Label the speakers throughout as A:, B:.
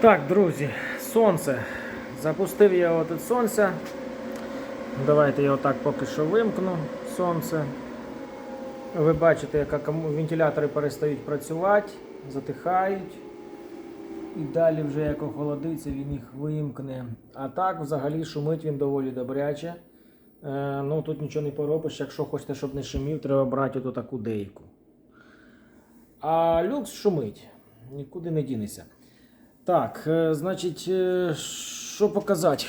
A: Так, друзі, сонце. Запустив я от сонця. Давайте я отак поки що вимкну сонце. Ви бачите, як вентилятори перестають працювати, затихають. І далі вже як охолодиться, він їх вимкне. А так взагалі шумить він доволі добряче. Е, ну тут нічого не поробиш. Якщо хочете, щоб не шумів, треба брати таку дейку. А люкс шумить, нікуди не дінеться. Так, е, значить, е, що показати?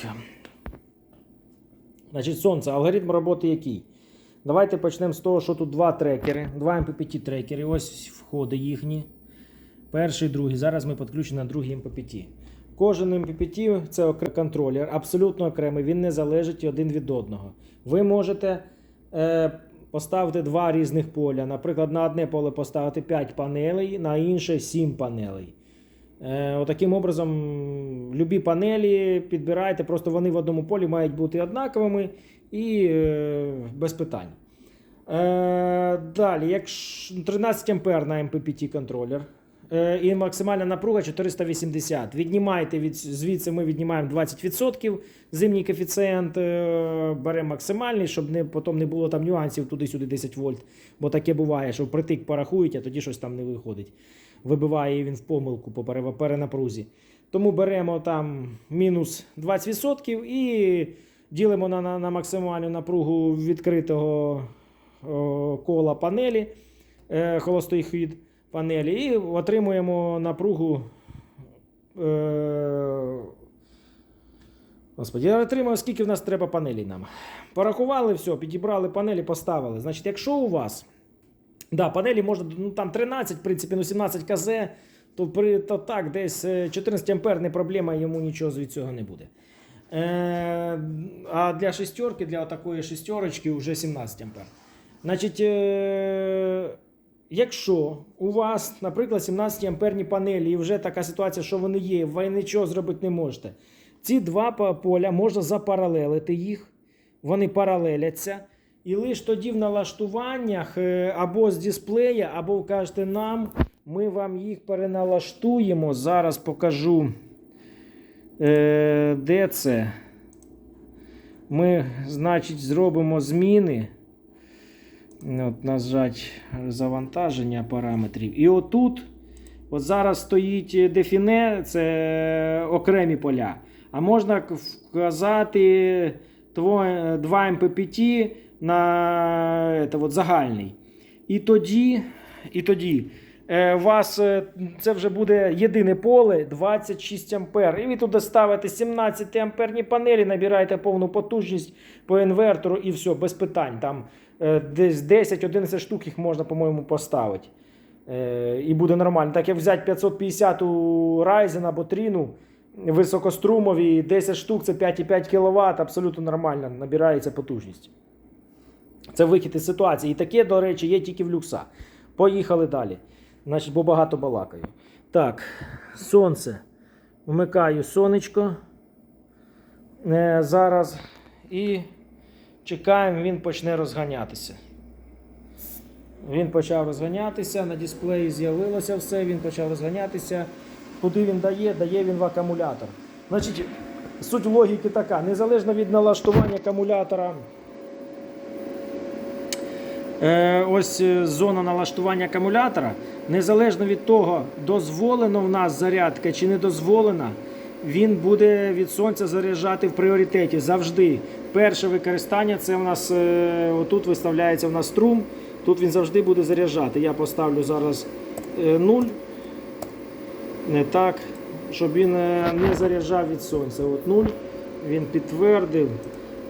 A: Значить, сонце, алгоритм роботи який? Давайте почнемо з того, що тут два трекери, два MPPT трекери. Ось входи їхні. Перший, другий. Зараз ми підключені на другий MPPT. Кожен MPPT це окремий контролер, абсолютно окремий, він не залежить один від одного. Ви можете е, поставити два різних поля. Наприклад, на одне поле поставити 5 панелей, на інше 7 панелей. Е, Отаким образом, любі панелі підбирайте, просто вони в одному полі мають бути однаковими і е, без питань. Е, далі, якщо 13 ампер на MPPT контролер. І максимальна напруга 480. Віднімайте від, звідси ми віднімаємо 20%. Зимній коефіцієнт беремо максимальний, щоб не, потім не було там нюансів туди-сюди 10 вольт. Бо таке буває, що впритик порахують, а тоді щось там не виходить. Вибиває він в помилку по перенапрузі. Тому беремо там мінус 20% і ділимо на, на, на максимальну напругу відкритого о, кола панелі, е, холостий хід панелі, і отримуємо напругу. Е, Господи, я отримав, скільки в нас треба панелей нам. Порахували все, підібрали панелі, поставили. Значить, якщо у вас Да, панелі можна, ну там 13, в принципі, ну 17 КЗ, то, при, то так, десь е, 14 ампер не проблема, йому нічого від цього не буде. Е, а для шестерки, для такої шестерочки вже 17 ампер. Значить, е, якщо у вас, наприклад, 17 амперні панелі, і вже така ситуація, що вони є, ви нічого зробити не можете. Ці два поля можна запаралелити їх, вони паралеляться. І лише тоді в налаштуваннях е, або з дисплея, або ви кажете нам, ми вам їх переналаштуємо. Зараз покажу, е, де це. Ми, значить, зробимо зміни. От, нажать завантаження параметрів. І отут, от зараз стоїть дефіне, це окремі поля. А можна вказати 2 MPPT на це, от, загальний. І тоді, і тоді е, у вас е, це вже буде єдине поле 26 ампер. І ви туди ставите 17 амперні панелі, набираєте повну потужність по інвертору і все, без питань. Там е, десь 10-11 штук їх можна, по-моєму, поставити. Е, і буде нормально. Так як взяти 550 у Ryzen або Trino високострумові, 10 штук це 5,5 кВт, абсолютно нормально набирається потужність. Це вихід із ситуації. І таке, до речі, є тільки в люкса. Поїхали далі. Значить, бо багато балакаю. Так, сонце. Вмикаю сонечко. Е, зараз. І чекаємо, він почне розганятися. Він почав розганятися, на дисплеї з'явилося все, він почав розганятися. Куди він дає? Дає він в акумулятор. Значить, суть логіки така: незалежно від налаштування акумулятора. Е, ось е, зона налаштування акумулятора. Незалежно від того, дозволено в нас зарядка чи не дозволена, він буде від сонця заряджати в пріоритеті завжди. Перше використання це у нас е, отут виставляється у нас струм. Тут він завжди буде заряджати. Я поставлю зараз 0. Не так, щоб він не заряджав від сонця. От 0. Він підтвердив.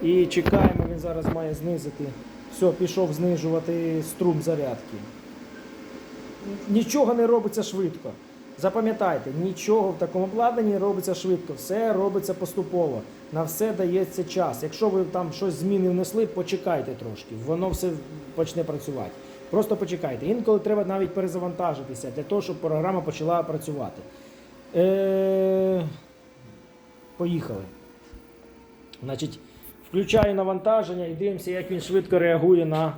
A: І чекаємо, він зараз має знизити. Все, пішов знижувати струм зарядки. Нічого не робиться швидко. Запам'ятайте, нічого в такому обладнанні не робиться швидко. Все робиться поступово. На все дається час. Якщо ви там щось зміни внесли, почекайте трошки. Воно все почне працювати. Просто почекайте. Інколи треба навіть перезавантажитися для того, щоб програма почала працювати. Е... Поїхали. Значить, включаю навантаження і дивимося, як він швидко реагує на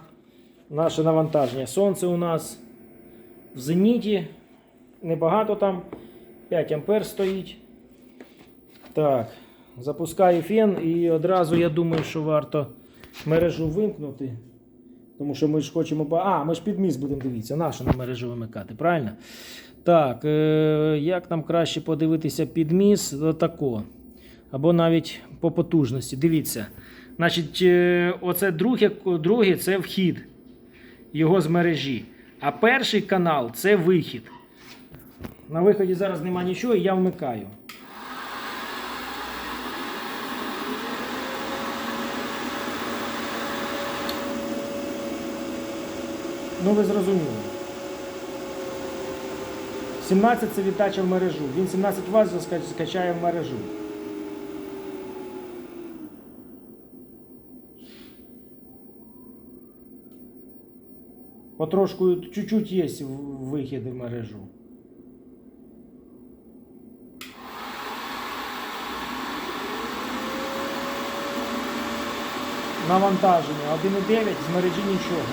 A: наше навантаження. Сонце у нас в зеніті. Небагато там. 5 ампер стоїть. Так, запускаю фен і одразу я думаю, що варто мережу вимкнути. Тому що ми ж хочемо. А, ми ж під міст будемо дивитися, нашу на мережу вимикати, правильно? Так, е- як нам краще подивитися під міст? Отако. Або навіть по потужності. Дивіться. Значить, е- оце друге, друге це вхід його з мережі. А перший канал це вихід. На виході зараз нема нічого, і я вмикаю. Ну, ви зрозуміли. 17 це віддача в мережу. Він 17 Вт заска- скачає в мережу. Потрошку чуть-чуть є в- вихід в мережу. Навантаження 1,9 з мережі нічого.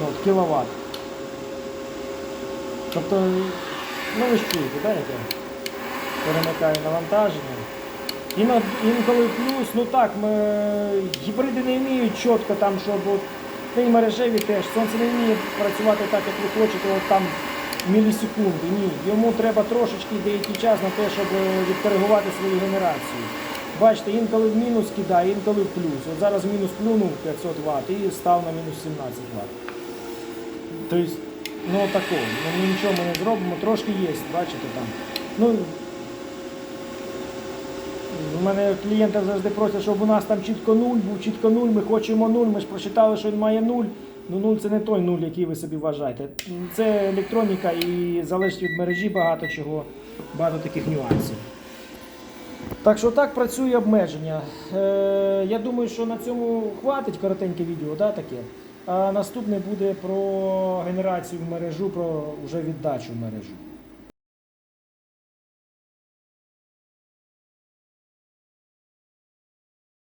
A: Ну, от, кіловат. Тобто, ну ви ж чуєте, да, яке? Перемикаю навантаження. Інколи плюс, ну так, ми, гібриди не вміють чітко там, щоб от, мережеві теж, сонце не вміє працювати так, як ви хочете, от там мілісекунди. Ні. Йому треба трошечки деякий час на те, щоб е, відкоригувати свою генерацію. Бачите, інколи в мінус кидає, інколи в плюс. От зараз мінус плюнув 500 Вт і став на мінус 17 Вт. Тобто, ну такого. Ну, нічого не зробимо, трошки є, бачите там. Ну, у мене клієнти завжди просять, щоб у нас там чітко нуль був, чітко нуль, ми хочемо нуль, ми ж прочитали, що він має нуль. Ну нуль це не той нуль, який ви собі вважаєте. Це електроніка і залежить від мережі багато чого, багато таких нюансів. Так що так працює обмеження. Е, я думаю, що на цьому хватить коротеньке відео, да, таке. А наступне буде про генерацію в мережу, про вже віддачу в мережу.